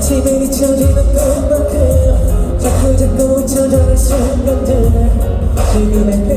지금 잊혀지는 꿈만큼 자꾸 자꾸 잊혀져는 순간들. 지금의